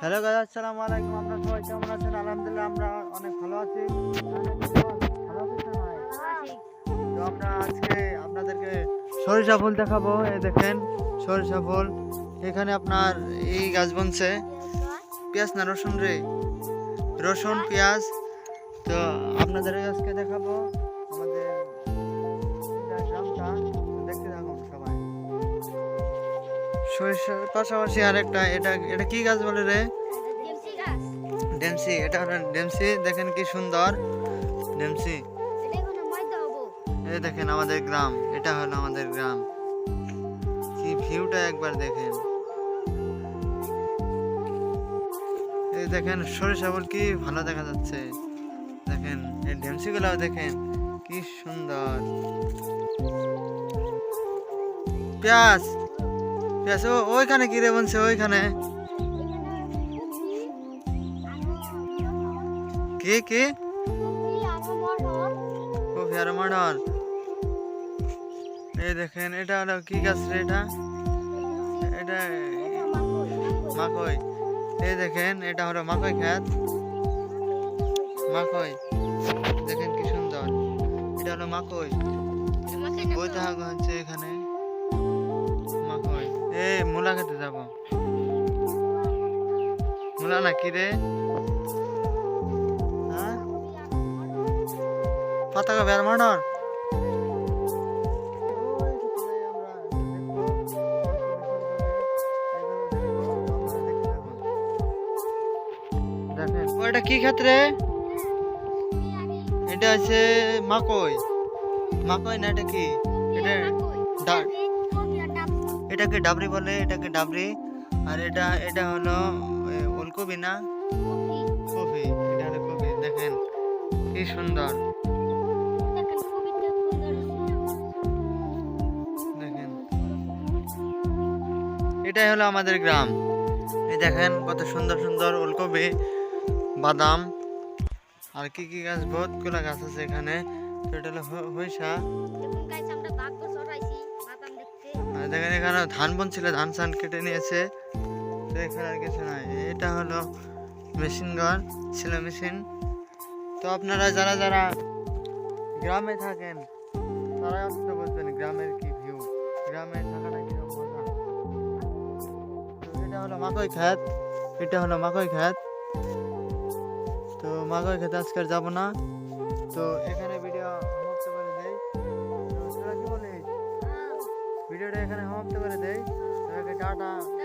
Hello guys আসসালামু আলাইকুম আপনারা সবাই কেমন আছেন? আলহামদুলিল্লাহ, আমরা অনেক ভালো আছি? তো আমরা আজকে আপনাদেরকে সরিষা ফুল দেখাবো, এই দেখেন, সরিষা ফুল। এখানে আপনার এই গাছ বনছে। পেঁয়াজ না, রসুন রে? রসুন, পেঁয়াজ। তো আপনাদের আজকে দেখাবো। সরিষার পাশাপাশি আরেকটা এটা এটা কি গাছ বলে রে? ডেমসি এটা হলো ডেমসি দেখেন কি সুন্দর। ডেমসি এই দেখেন আমাদের গ্রাম এটা হলো আমাদের গ্রাম। কি ভিউটা একবার দেখেন। এই দেখেন সরিষা ফুল কি ভালো দেখা যাচ্ছে। দেখেন এই ডেমসি গুলো দেখেন কি সুন্দর। পেঁয়াজ ও ওইখানে কি রে বলছে ওইখানে। কে কে? আর মডার এই দেখেন, এটা হলো কি গাছ রে এটা? এটা মাকই এই দেখেন, এটা হলো মাকই খেত মাকই দেখেন কি সুন্দর। এটা হলো মাকই ওই দেখা হচ্ছে এখানে। মূলা খেতে যাব। মূলা না কি রে? হ্যাঁ? পাতাকা বের মাডার দেখেন ওটা কি ক্ষেত্রে এটা আছে মাকই। মাকই না এটা কি? এটা ডা- এটাকে ডাবরি বলে, এটাকে ডাবরি। আর এটা এটা হলো ওলকপি না? কফি এটা হলো কফি দেখেন, কি সুন্দর। দেখেন। এটাই হলো আমাদের গ্রাম। এই দেখেন, কত সুন্দর সুন্দর ওলকপি, বাদাম। আর কি কি গাছ বহুতগুলো গাছ আছে এখানে। তো এটা হলো হইসা। দেখেন এখানে ধান বন ছিল ধান সান কেটে নিয়েছে। তো এখানে আর কিছু নাই। এটা হলো মেশিন গান ছিল মেশিন। তো আপনারা যারা যারা গ্রামে থাকেন, তারাই অন্তত বুঝবেন গ্রামের কি ভিউ গ্রামে থাকাটা তো এটা হলো মাকই খেত এটা হলো মাকই খেত তো মাকই খেতে আজকে যাব না। তো এখানে তো